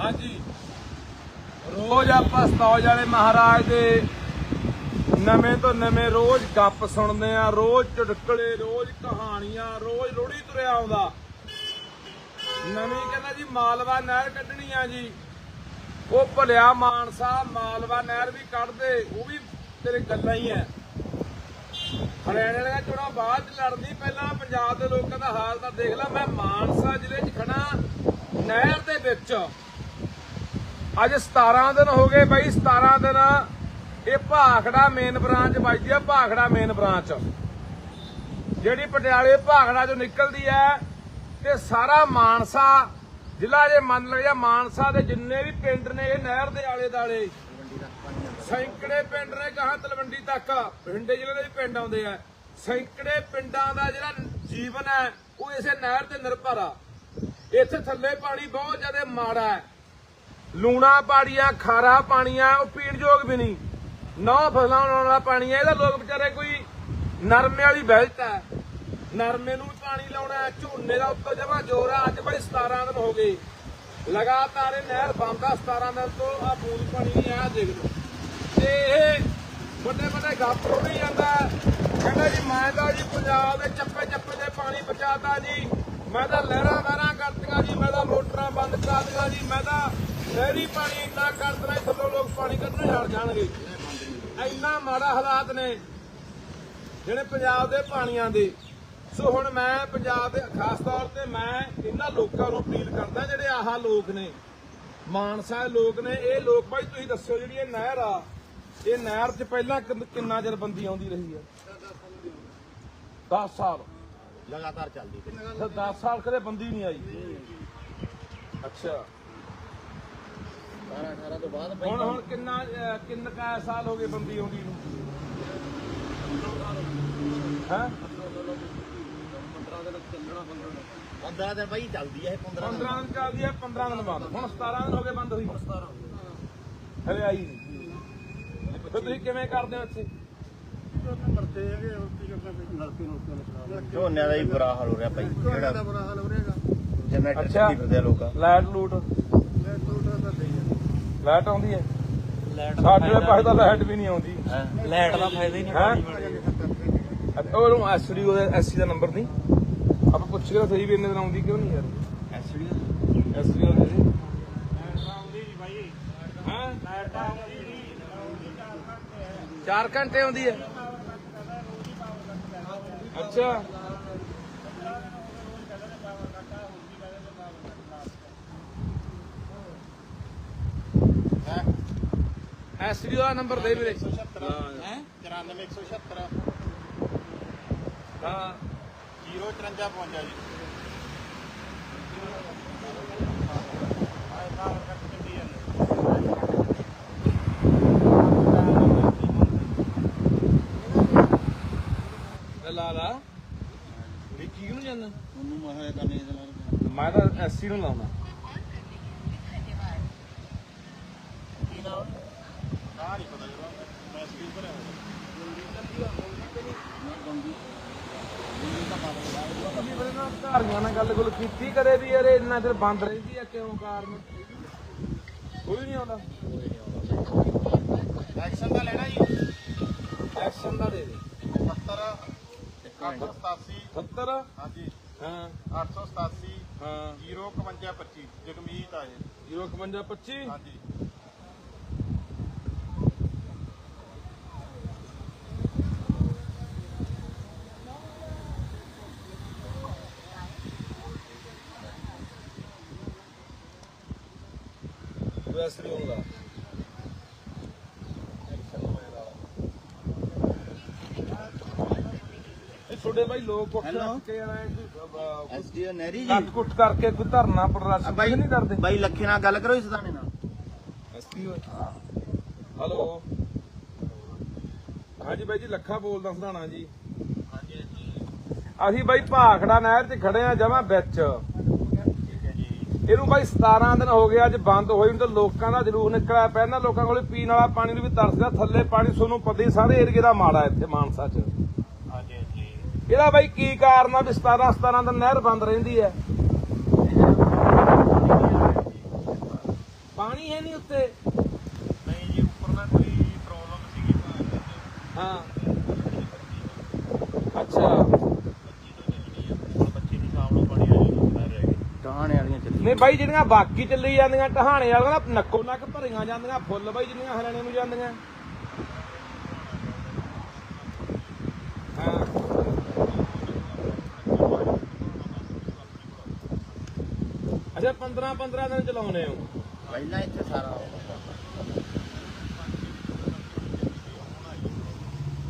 ਹਾਂਜੀ। ਰੋਜ਼ ਆਪਾਂ ਸਤੌਜ ਵਾਲੇ ਮਹਾਰਾਜ ਦੇ ਨਵੇਂ ਤੋਂ ਨਵੇਂ ਰੋਜ਼ ਗੱਪ ਸੁਣਦੇ ਆ ਰੋਜ਼ ਚੁਟਕਲੇ ਰੋਜ਼ ਕਹਾਣੀਆਂ, ਰੋਜ਼ ਲੋੜੀ ਤੁਰਿਆ ਆਉਂਦਾ। ਨਵੀਂ ਕਹਿੰਦਾ ਜੀ, ਮਾਲਵਾ ਨਹਿਰ ਕੱਢਣੀ ਆ ਜੀ। ਉਹ ਭਲਿਆ ਮਾਨਸਾ, ਮਾਲਵਾ ਨਹਿਰ ਵੀ ਕੱਢਦੇ ਉਹ ਵੀ ਤੇਰੇ ਗੱਲਾਂ ਹੀ ਐ। ਹਰਿਆਣੇ ਵਾਲਾ ਚੋਣਾ ਬਾਅਦ ਚ ਲੜਦੀ ਪਹਿਲਾਂ ਪੰਜਾਬ ਦੇ ਲੋਕਾਂ ਦਾ ਹਾਲ ਤਾਂ ਦੇਖ ਲੈ, ਮੈਂ ਮਾਨਸਾ ਜ਼ਿਲ੍ਹੇ 'ਚ ਖੜਾ ਨਹਿਰ ਦੇ ਵਿੱਚ। ਅੱਜ 17 ਦਿਨ ਹੋ ਗਏ ਬਈ 17 ਦਿਨ ਇਹ ਭਾਖੜਾ ਮੇਨ ਬ੍ਰਾਂਚ ਵੱਜਦੀ ਆ, ਭਾਖੜਾ ਮੇਨ ਬ੍ਰਾਂਚ ਜਿਹੜੀ ਪਟਿਆਲੇ ਭਾਖੜਾ ਚੋਂ ਨਿਕਲਦੀ ਹੈ ਤੇ ਸਾਰਾ ਮਾਨਸਾ, ਜ਼ਿਲ੍ਹਾ ਜੇ ਮੰਨ ਲਿਆ ਮਾਨਸਾ ਦੇ ਜਿੰਨੇ ਵੀ ਪਿੰਡ ਨੇ, ਇਹ ਨਹਿਰ ਦੇ ਆਲੇ ਦਾਲੇ ਸੈਂਕੜੇ ਪਿੰਡ ਨੇ ਕਹਾ ਤਲਵੰਡੀ ਤੱਕ, ਬਠਿੰਡੇ ਜ਼ਿਲ੍ਹੇ ਦੇ ਵੀ ਪਿੰਡ ਆਉਂਦੇ ਆ। ਸੈਂਕੜੇ ਪਿੰਡਾਂ ਦਾ ਜਿਹੜਾ ਜੀਵਨ ਹੈ ਉਹ ਇਸੇ ਨਹਿਰ ਤੇ ਨਿਰਭਰ ਆ। ਇੱਥੇ ਥੱਲੇ ਪਾਣੀ ਬਹੁਤ ਜ਼ਿਆਦਾ ਮਾੜਾ ਹੈ ਲੂਣਾ ਪਾੜੀਆਂ, ਖਾਰਾ ਪਾਣੀਆਂ, ਉਹ ਪੀਣ ਯੋਗ ਵੀ ਨਹੀਂ। ਨੌ ਫਸਲਾਂ ਲਾਉਣ ਵਾਲਾ ਪਾਣੀ ਹੈ, ਇਹਦਾ ਲੋਕ ਵਿਚਾਰੇ ਕੋਈ ਨਰਮੇ ਵਾਲੀ ਬੈਲਟ ਹੈ। ਨਰਮੇ ਨੂੰ ਵੀ ਪਾਣੀ ਲਾਉਣਾ ਝੋਨੇ ਦਾ ਉੱਤੋਂ ਜਮਾ ਜ਼ੋਰ ਆ ਅੱਜ ਬਈ 17 ਦਿਨ ਹੋ ਗਏ। ਲਗਾਤਾਰ ਇਹ ਨਹਿਰ ਬੰਦਾ 17 ਦਿਨ ਤੋਂ ਆ ਬੂੰਦ ਪਾਣੀ ਨਹੀਂ ਆ ਦੇਖ ਲਓ। ਤੇ ਇਹ ਵੱਡੇ ਵੱਡੇ ਗੱਪ ਰੋੜੀ ਜਾਂਦਾ ਕਹਿੰਦਾ ਜੀ, ਮੈਂ ਤਾਂ ਜੀ ਪੰਜਾਬ ਦੇ ਚੱਪੇ ਚੱਪੇ ਦੇ ਪਾਣੀ ਬਚਾਤਾ ਜੀ। ਮੈਂ ਤਾਂ ਲਹਿਰਾਂ ਵਹਿਰਾਂ ਕਰਤੀਆਂ ਜੀ, ਮੈਂ ਤਾਂ ਮੋਟਰਾਂ ਬੰਦ ਕਰਾ ਦਿੱਤੀਆਂ ਜੀ, ਮੈਂ ਤਾਂ ਨਹਿਰੀ ਪਾਣੀ ਇੰਨਾ ਕਰ ਦੇਣਾ ਥੱਲੋਂ ਲੋਕ ਪਾਣੀ ਕੱਢਣੇ ਛੱਡ ਜਾਣਗੇ। ਇੰਨਾ ਮਾੜਾ ਹਾਲਾਤ ਨੇ ਜਿਹੜੇ ਪੰਜਾਬ ਦੇ ਪਾਣੀਆਂ ਦੇ। ਸੋ ਹੁਣ ਮੈਂ ਪੰਜਾਬ ਦੇ ਖਾਸ ਤੌਰ ਤੇ ਮੈਂ ਇਹਨਾਂ ਲੋਕਾਂ ਨੂੰ ਅਪੀਲ ਕਰਦਾ ਜਿਹੜੇ ਆਹ ਲੋਕ ਨੇ ਮਾਨਸਾ ਦੇ ਲੋਕ ਨੇ ਇਹ ਲੋਕ ਬਾਈ ਤੁਸੀਂ ਦੱਸੋ ਜਿਹੜੀ ਇਹ ਨਹਿਰ ਆ ਇਹ ਨਹਿਰ 'ਚ ਪਹਿਲਾਂ ਕਿੰਨ- ਚਿਰ ਬੰਦੀ ਆਉਂਦੀ ਰਹੀ ਹੈ 10 ਸਾਲ। ਲਗਾਤਾਰ ਚੱਲਦੀ ਪਈ। 10 ਸਾਲ ਕਦੇ ਬੰਦੀ ਨਹੀਂ ਆਈ। ਅੱਛਾ। 18 18 ਤੋਂ ਬਾਅਦ ਹੁਣ ਹੁਣ ਕਿੰਨਾ ਅਹ, ਕਿੰਨਾ ਕਾ ਸਾਲ ਹੋ ਗਏ ਬੰਦੀ ਆਉਂਦੀ ਨੂੰ? ਹੈ? 15 ਦਿਨ ਬਾਈ ਚੱਲਦੀ ਹੈ ਇਹ 15 ਦਿਨ 15 ਦਿਨ ਚੱਲਦੀ ਹੈ 15 ਦਿਨ ਬਾਅਦ। ਹੁਣ 17 ਦਿਨ ਹੋ ਗਏ ਬੰਦ ਹੋਈ। ਹਲੇ ਆਈ ਨਹੀਂ। ਫਿਰ ਤੁਸੀਂ ਕਿਵੇਂ ਕਰਦੇ ਹੋ ਇੱਥੇ? ਝੋਨਿਆਂ ਦਾ ਹੀ ਬੁਰਾ ਹਾਲ ਹੋ ਰਿਹਾ ਬਾਈ ਜਿਹੜਾ ਜਨਰੇਟਰ ਅੱਛਾ। ਚੱਕੀ ਫਿਰਦੇ ਆ ਲੋਕਾਂ। ਲਾਈਟ ਲੂਟ। ਲਾਈਟ ਆਉਂਦੀ ਹੈ। ਸਾਡੇ ਪਾਸੇ ਤਾਂ ਲਾਈਟ ਵੀ ਨਹੀਂ ਆਉਂਦੀ। ਲਾਈਟ ਦਾ ਫਾਇਦਾ ਹੀ ਨਹੀਂ ਹੈ? ਉਹ ਐਸਡੀ ਉਹਦਾ ਐਸਸੀ ਦਾ ਨੰਬਰ ਨਹੀਂ। ਆਪਾਂ ਪੁੱਛ ਕੇ ਸਹੀ ਵੀ ਇੰਨੇ ਦਿਨ ਆਉਂਦੀ ਕਿਉਂ ਨਹੀਂ ਯਾਰ? ਐਸਡੀ ਐਸਡੀ ਉਹਦੇ ਜੀ ਹਾਂ? 4 ਘੰਟੇ ਆਉਂਦੀ ਹੈ। ਅੱਛਾ। ਐਸਡੀ ਦਾ ਨੰਬਰ ਦੇ ਵੀਰੇ। 94176 ਹਾਂ? 05352 ਜੀ। ਇਹ ਲਾ ਲਾ ਵਿੱਕੀ ਕਿਉਂ ਜਾਂਦਾ ਉਹਨੂੰ ਮਹਾ ਕਰਨੇ ਦੇ ਮੈਂ ਤਾਂ ਐਸਸੀ ਨੂੰ ਲਾਉਣਾ ਨਾ ਨਹੀਂ ਪਤਾ ਜਦੋਂ ਮੈਂ ਸਕਰੀਨ ਭਰਿਆ ਹੋਇਆ। ਘਰੀਆਂ ਨਾਲ ਗੱਲ ਗੁੱਲ ਕੀਤੀ ਕਰੇ ਵੀ ਯਾਰ ਇੰਨਾ ਚਿਰ ਬੰਦ ਰਹਿੰਦੀ ਆ ਕਿਉਂ ਕਾਰਨ? ਕੋਈ ਨਹੀਂ ਆਉਂਦਾ। ਐਕਸ਼ਨ ਦਾ ਲੈਣਾ ਜੀ ਐਕਸ਼ਨ ਦਾ ਦੇ। ਦੇ 70 887 70 ਹਾਂਜੀ। ਹਾਂ। 887 ਹਾਂ। 05125 ਜਗਮੀਤ ਆ ਇਹ। 05525 ਹਾਂਜੀ। ਵੈਸ ਨਹੀਂ ਆਉਂਦਾ ਇਹ ਛੋਡੇ ਬਾਈ ਲੋਕ ਕੁੱਟ Hello? ਕੇ ਆਏ ਕੋਈ ਐਸਡੀਓ ਨਹਿਰੀ ਕੱਟ ਕੁੱਟ ਕਰਕੇ ਕੋਈ ਧਰਨਾ ਪ੍ਰਦਰਸ਼ਨ ਬਾਈ ਨਹੀਂ ਕਰਦੇ। ਬਾਈ ਲੱਖੇ ਨਾਲ ਗੱਲ ਕਰੋ ਇਸ ਦਾਣੇ ਨਾਲ। ਐਸਪੀ ਹਲੋ ਹਾਂਜੀ ਬਾਈ ਜੀ ਲੱਖਾ ਬੋਲਦਾ ਸਧਾਣਾ ਜੀ। ਅਸੀਂ ਬਾਈ ਭਾਖੜਾ ਨਹਿਰ 'ਚ ਖੜੇ ਆ ਜਮਾ ਵਿੱਚ। ਇਹਨੂੰ ਬਾਈ 17 ਦਿਨ ਹੋ ਗਏ, ਅੱਜ ਬੰਦ ਹੋਈ ਨੂੰ ਤਾਂ ਲੋਕਾਂ ਦਾ ਜਲੂਸ ਨਿਕਲਿਆ ਪਹਿਲਾਂ ਲੋਕਾਂ ਕੋਲੇ ਪੀਣ ਵਾਲਾ ਪਾਣੀ ਨੂੰ ਵੀ ਤਰਸਦਾ ਥੱਲੇ ਪਾਣੀ ਤੁਹਾਨੂੰ ਪਤਾ ਹੀ ਸਾਰੇ ਏਰੀਏ ਦਾ ਮਾੜਾ ਇੱਥੇ ਮਾਨਸਾ 'ਚ। ਇਹਦਾ ਬਾਈ ਕੀ ਕਾਰਨ ਆ ਵੀ 17 17 ਦਿਨ ਨਹਿਰ ਬੰਦ ਰਹਿੰਦੀ ਹੈ? ਉੱਤੇ ਨਹੀਂ ਜੀ ਉੱਪਰ ਨਾ ਕੋਈ ਪ੍ਰੋਬਲਮ ਸੀਗੀ ਹਾਂ। ਅੱਛਾ ਹੁਣ ਬੱਚੇ ਦੀ ਸ਼ਾਮ ਨੂੰ ਪਾਣੀ ਆ ਜੀ ਰਹਿ ਗਏ ਟਾਣੇ ਵਾਲੀਆਂ ਚੱਲੀ ਨਹੀਂ ਬਾਈ ਜਿਹੜੀਆਂ ਬਾਕੀ ਚੱਲੀ ਜਾਂਦੀਆਂ ਟਹਾਣੇ ਵਾਲੀਆਂ ਨਾ ਨੱਕੋ ਨੱਕ ਭਰੀਆਂ ਜਾਂਦੀਆਂ ਫੁੱਲ ਬਾਈ ਜਿੰਨੀਆਂ ਹਰਿਆਣੇ ਨੂੰ ਜਾਂਦੀਆਂ। ਅੱਛਾ 15 15 ਦਿਨ ਚਲਾਉਨੇ ਹੋ। ਪਹਿਲਾਂ ਇੱਥੇ ਸਾਰਾ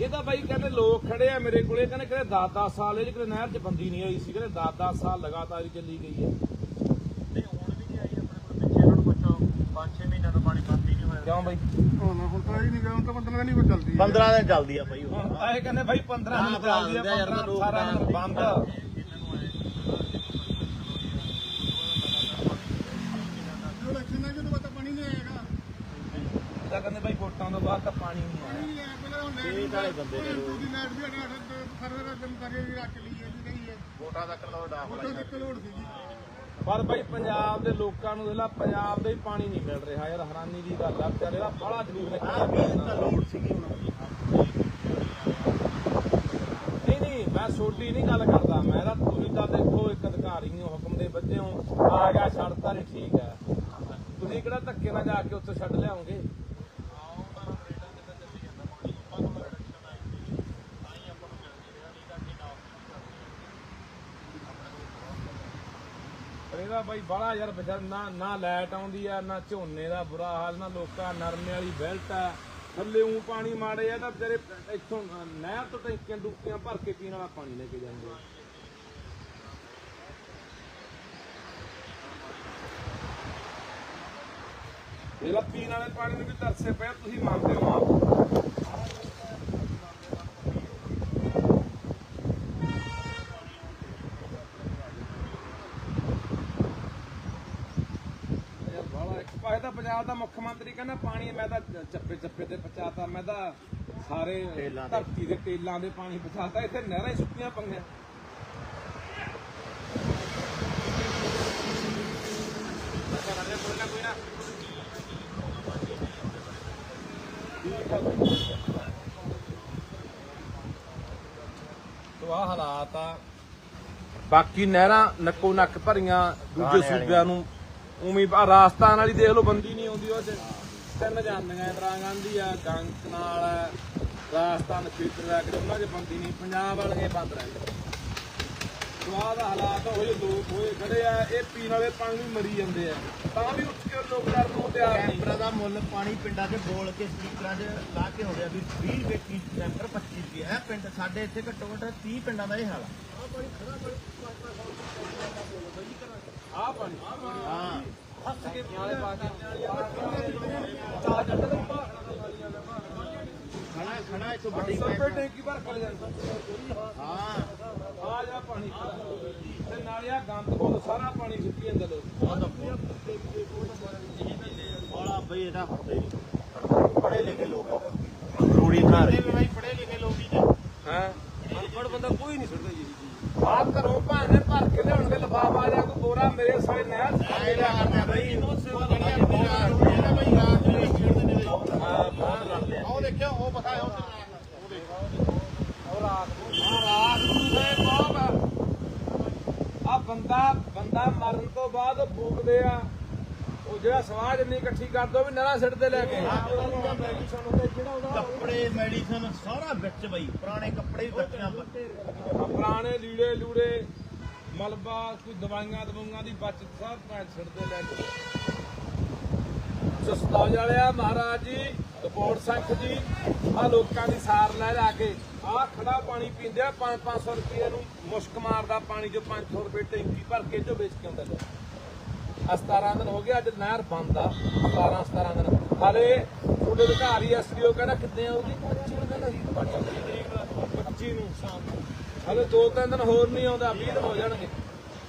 ਇਹ ਤਾਂ ਬਾਈ ਕਹਿੰਦੇ ਲੋਕ ਖੜੇ ਆ ਮੇਰੇ ਕੋਲੇ ਕਹਿੰਦੇ ਕਿਤੇ 10-10 ਸਾਲ ਇਹ ਕਿਤੇ ਨਹਿਰ 'ਚ ਬੰਦੀ ਨਹੀਂ ਆਈ ਸੀ ਕਹਿੰਦੇ 10-10 ਸਾਲ ਲਗਾਤਾਰ ਹੀ ਚੱਲੀ ਗਈ ਹੈ ਨਹੀਂ ਹੁਣ ਵੀ ਨਹੀਂ ਆਈ ਆਪਣੇ ਕੋਲ ਪਿੱਛੇ ਇਹਨਾਂ ਨੂੰ ਪੁੱਛੋ 5-6 ਮਹੀਨਿਆਂ ਤੋਂ ਪਾਣੀ ਬੰਦ ਹੀ ਨਹੀਂ ਹੋਇਆ ਕਿਉਂ ਬਾਈ? ਹੁਣ ਹੁਣ ਤਾਂ ਇਹ ਨਹੀਂ ਗਿਆ ਹੁਣ ਤਾਂ 15 ਦਿਨ ਹੀ ਕੋਈ ਚੱਲਦੀ 15 ਦਿਨ ਚੱਲਦੀ ਆ ਬਾਈ ਤਾਂ ਇਹ ਕਹਿੰਦੇ ਬਾਈ 15 ਦਿਨ ਚੱਲਦੀ ਆ 15 ਸਾਰਾ ਦਿਨ ਬੰਦ। ਕਹਿੰਦੇ ਬਾਈ ਵੋਟਾਂ ਤੋਂ ਬਾਅਦ ਤਾਂ ਪਾਣੀ ਨਹੀਂ ਆਇਆ। ਨਹੀਂ ਆਇਆ ਪਹਿਲਾਂ ਹੁਣ ਇਹ ਨਾਲੇ ਬੰਦੇ ਨੇ ਦੂਜੀ ਲਾਈਟ ਵੀ ਅਠਾਰਾਂ ਸਰਵਰ ਦਿਨ ਕਰੇ ਵੀ ਰੱਖ ਲਈ ਹੈ ਜੀ ਨਹੀਂ ਹੈ ਵੋਟਾਂ ਤੱਕ ਲੋਡ ਆ ਫੋਟੋ ਤੱਕ ਲੋੜ ਸੀ ਜੀ। ਪਰ ਬਾਈ ਪੰਜਾਬ ਦੇ ਲੋਕਾਂ ਨੂੰ ਜਿਹੜਾ ਪੰਜਾਬ ਦੇ ਹੀ ਪਾਣੀ ਨਹੀਂ ਮਿਲ ਰਿਹਾ ਯਾਰ ਹੈਰਾਨੀ ਦੀ ਗੱਲ ਆ ਵਿਚਾਰੇ ਦਾ ਬੜਾ ਜਲੂਸ ਆ ਨਿਕਲਿਆ ਵੀ ਤਾਂ ਲੋਡ ਸੀਗੀ ਹੁਣ। ਨਹੀਂ ਨਹੀਂ ਮੈਂ ਛੋਟੀ ਨਹੀਂ ਗੱਲ ਕਰਦਾ ਮੈਂ ਤਾਂ ਤੁਸੀਂ ਤਾਂ ਦੇਖੋ ਇੱਕ ਅਧਿਕਾਰੀ ਹੋ ਹੁਕਮ ਦੇ ਬੱਚੇ ਹੋ ਆ ਗਿਆ ਛੱਡਤਾ ਨਹੀਂ ਠੀਕ ਹੈ। ਤੁਸੀਂ ਕਿਹੜਾ ਧੱਕੇ ਨਾਲ ਜਾ ਕੇ ਉੱਥੇ ਛੱਡ ਲਿਆਉਂਗੇ? ਪਰ ਬਾਈ ਬੜਾ ਯਾਰ ਵਿਚਾਰ ਨਾ ਨਾ ਲਾਈਟ ਆਉਂਦੀ ਆ, ਨਾ ਝੋਨੇ ਦਾ ਬੁਰਾ ਹਾਲ, ਨਾ ਲੋਕਾਂ ਨਰਮੇ ਵਾਲੀ ਬੈਲਟ ਆ। ਥੱਲੇ ਉਂ ਪਾਣੀ ਮਾੜੇ ਆ, ਤਾਂ ਤੇਰੇ ਇੱਥੋਂ ਨਹਿਰ ਤੋਂ ਟੈਂਕੀਆਂ ਡੁੱਕੀਆਂ ਭਰ ਕੇ ਪੀਣ ਵਾਲਾ ਪਾਣੀ ਲੈ ਕੇ ਜਾਂਦੇ ਆ। ਇਹਦਾ ਪੀਣ ਵਾਲੇ ਪਾਣੀ ਨੂੰ ਵੀ ਤਰਸੇ ਪਿਆ ਤੁਸੀਂ ਮੰਨਦੇ ਹੋ ਆਪ ਯਾਰ ਬਾਹਲਾ ਇੱਕ ਪਾਸੇ ਤਾਂ ਪੰਜਾਬ ਦਾ ਮੁੱਖ ਮੰਤਰੀ ਕਹਿੰਦਾ ਪਾਣੀ ਮੈਂ ਤਾਂ ਚੱਪੇ ਚੱਪੇ ਤੇ ਪਹੁੰਚਾਤਾ ਮੈਂ ਤਾਂ ਸਾਰੇ। ਧਰਤੀ ਦੇ ਟੇਲਾਂ ਦੇ ਪਾਣੀ ਪਹੁੰਚਾਤਾ ਇੱਥੇ ਨਹਿਰਾਂ ਹੀ ਸੁੱਕੀਆਂ ਪਈਆਂ। ਤੋ ਆ ਹਾਲਾਤ ਆ। ਬਾਕੀ ਨਹਿਰਾਂ ਨੱਕੋ ਨੱਕ ਭਰੀਆਂ ਦੂਜੇ ਸੂਬਿਆਂ ਨੂੰ ਉਵੇਂ ਆ ਰਾਜਸਥਾਨ ਵਾਲੀ ਦੇਖ ਲਓ ਬੰਦੀ ਨਹੀਂ ਆਉਂਦੀ ਉਹ 'ਚ। ਤਿੰਨ ਜਾਂਦੀਆਂ ਇੰਦਰਾ ਗਾਂਧੀ ਆ ਗੰਗ ਨਾਲ ਆ, ਰਾਜਸਥਾਨ ਖੇਤਰ ਆ ਕਿ ਉਹਨਾਂ 'ਚ ਬੰਦੀ ਨਹੀਂ ਪੰਜਾਬ ਵਾਲੇ ਬੰਦ ਰਹਿੰਦੇ ਸਵਾਦ ਹਾਲਾਤ ਹੋਏ ਲੋਕ ਹੋਏ ਖੜੇ ਆ ਇਹ ਪੀਣ ਵਾਲੇ ਪਾਣੀ ਨੂੰ ਮਰੀ ਜਾਂਦੇ ਆ। ਤਾਂ ਵੀ ਉੱਠ ਕੇ ਲੋਕ ਕਰਨ ਨੂੰ ਤਿਆਰ ਨਹੀਂ। ਕੈਂਪਰਾਂ ਦਾ ਮੁੱਲ ਪਾਣੀ ਪਿੰਡਾਂ 'ਚ ਬੋਲ ਕੇ ਸਪੀਕਰਾਂ 'ਚ ਲਾ ਕੇ ਹੋ ਗਿਆ ਵੀ 20 ਰੁਪਏ ਕੀ ਕੈਂਪਰ 25 ਰੁਪਏ। ਹੈ ਪਿੰਡ ਸਾਡੇ ਇੱਥੇ ਘੱਟੋ ਘੱਟ 30 ਪਿੰਡਾਂ ਦਾ ਇਹ ਹਾਲ ਆ। ਆ ਪਾਣੀ। ਹਾਂ। ਹੱਸ ਕੇ ਨਾਲੇ ਪਾ ਕੇ ਚਾਹ ਜੱਟ ਦੇ ਪਾ ਖੜਾ ਖੜਾ ਇੱਥੋਂ ਵੱਡੀ ਪਾਈਪ ਟੈਂਕੀ ਭਰ ਕੇ ਜਾਂਦਾ ਹਾਂ। ਆ ਜਾ ਪਾਣੀ। ਤੇ ਨਾਲੇ ਆ ਗੰਦ ਕੋਲ ਸਾਰਾ ਪਾਣੀ ਸੁੱਕੀ ਲੋਕ। ਬੋਲਾ ਬਈ ਇਹਦਾ ਹੁੰਦਾ ਪੜੇ ਲਿਖੇ ਲੋਕ। ਰੂੜੀ ਬਣਾ ਰਹੇ। ਬਾਈ ਪੜੇ ਲਿਖੇ ਲੋਕ ਹੀ ਨੇ। ਹਾਂ? ਅਨਪੜ ਬੰਦਾ ਕੋਈ ਨਹੀਂ ਛੱਡਦਾ ਜੀ। ਆ ਘਰੋਂ ਭਾਣੇ ਭਰ ਕੇ ਲਿਆਉਣਗੇ ਲਫਾਫਾ ਜਾਂ ਕੋਈ ਬੋਰਾ ਮੇਰੇ ਸਾਲੇ ਨਹਿਰ ਲਾ ਕਰਨਾ ਬਈ। ਉਹ ਸੇਵਾ ਕਰਨੀ ਆਪਣੀ ਰਾਤ ਨੂੰ ਇਹਦਾ ਬਾਈ ਰਾਤ ਨੂੰ ਇੱਕ ਛੇੜਦੇ ਨੇ ਹਾਂ ਬਹੁਤ ਰਲਦੇ ਆ ਉਹ ਦੇਖਿਓ ਉਹ ਪਤਾ ਹੈ ਉਹ ਉਹ ਦੇਖੋ ਉਹ ਰਾਤ ਨੂੰ ਆ ਰਾਤ ਨੂੰ ਫੇਰ ਬਹੁਤ ਆ ਬੰਦਾ ਬੰਦਾ ਮਰਨ ਤੋਂ ਫੂਕਦੇ ਆ ਉਹ ਜਿਹੜਾ ਸਵਾਜ ਨਹੀਂ ਇਕੱਠੀ ਕਰ ਦੋ ਵੀ ਨਰਾ ਸਿੱਟ ਤੇ ਲੈ ਕੇ। ਕੱਪੜੇ ਮੈਡੀਸਨ ਸਾਰਾ ਵਿੱਚ ਬਈ ਪੁਰਾਣੇ ਕੱਪੜੇ ਵੀ ਬੱਚਿਆਂ ਪੁਰਾਣੇ ਲੀੜੇ ਲੂੜੇ ਮਲਬਾ ਕੋਈ ਦਵਾਈਆਂ ਦਵਾਈਆਂ ਦੀ ਬਚਤ ਸਭ ਭੈਣ ਛੱਡਦੇ ਲੈ ਕੇ। ਸਸਤਾਜ ਵਾਲਿਆ ਮਹਾਰਾਜ ਜੀ ਕਪੋੜ ਸੰਖ ਜੀ ਆ ਲੋਕਾਂ ਦੀ ਸਾਰ ਲੈ ਜਾ ਕੇ ਆ ਖੜਾ ਪਾਣੀ ਪੀਂਦੇ ਆ 5-500 ਰੁਪਏ ਨੂੰ ਮੁਸ਼ਕ ਮਾਰਦਾ ਪਾਣੀ ਜੋ 500 ਰੁਪਏ ਟੈਂਕੀ ਭਰ ਕੇ ਜੋ ਵੇਚ ਕੇ ਆਉਂਦਾ। ਲੈ ਆ 17 ਦਿਨ ਹੋ ਗਏ, ਅੱਜ ਨਹਿਰ ਬੰਦ ਆ 17 17 ਦਿਨ। ਹਾਲੇ ਤੁਹਾਡੇ ਅਧਿਕਾਰੀ ਐਸਡੀਓ ਕਹਿੰਦਾ ਕਿੱਦਾਂ ਆਉਗੀ 25 ਨੂੰ ਕਹਿੰਦਾ ਸੀ 25 ਨੂੰ, ਸ਼ਾਮ ਨੂੰ। ਹਾਲੇ ਦੋ ਤਿੰਨ ਦਿਨ ਹੋਰ ਨਹੀਂ ਆਉਂਦਾ 20 ਦਿਨ ਹੋ ਜਾਣਗੇ।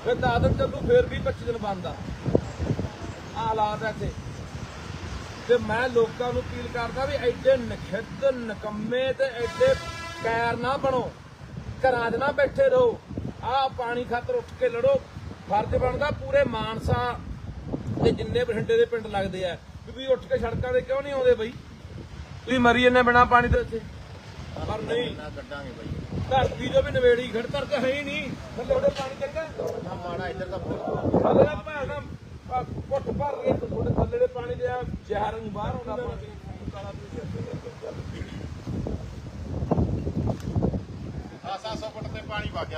ਫਿਰ 10 ਦਿਨ ਚੱਲੂ, ਫਿਰ ਵੀ 25 ਦਿਨ ਬੰਦ ਆ। ਆ ਹਾਲਾਤ ਆ ਇੱਥੇ। ਤੇ ਮੈਂ ਲੋਕਾਂ ਨੂੰ ਅਪੀਲ ਕਰਦਾ ਵੀ ਐਡੇ ਨਖਿੱਧ, ਨਕੰਮੇ ਤੇ ਐਡੇ ਪੈਰ ਨਾ ਬਣੋ। ਘਰਾਂ 'ਚ ਨਾ ਬੈਠੇ ਰਹੋ। ਆਹ ਪਾਣੀ ਖਾਤਰ ਉੱਠ ਕੇ ਲੜੋ। ਫਰਜ਼ ਬਣਦਾ ਪੂਰੇ ਮਾਨਸਾ ਤੇ ਜਿੰਨੇ ਬਠਿੰਡੇ ਦੇ ਪਿੰਡ ਲੱਗਦੇ ਆ ਵੀ ਉੱਠ ਕੇ ਸੜਕਾਂ ਤੇ ਕਿਉਂ ਨਹੀਂ ਆਉਂਦੇ ਬਈ? ਤੁਸੀਂ ਮਰੀ ਜੰਨੇ ਬਿਨਾ ਪਾਣੀ ਦੇ ਉੱਤੇ ਪਰ ਨਹੀਂ। ਕੱਢਾਂਗੇ ਬਈ ਧਰਤੀ ਜੋ ਵੀ ਨਵੇੜੀ ਖੜਤਰ ਤੇ ਹੈ ਹੀ ਨਹੀਂ। ਥੱਲੇ ਉਹਦੇ ਪਾਣੀ ਚੰਗਾ। ਨਾ ਮਾੜਾ ਇੱਧਰ ਦਾ ਥੱਲੇ ਦਾ ਭੈਣਾ ਭਰ ਰਹੀ ਤੇ ਥੋੜੇ ਥੱਲੇ ਦੇ ਪਾਣੀ ਦੇ ਜ਼ਹਿਰ ਨੂੰ ਬਾਹਰ ਆਉਂਦਾ ਪਾਣੀ ਆਸਾ ਸੌ ਤੇ ਪਾਣੀ ਵਗ ਗਿਆ।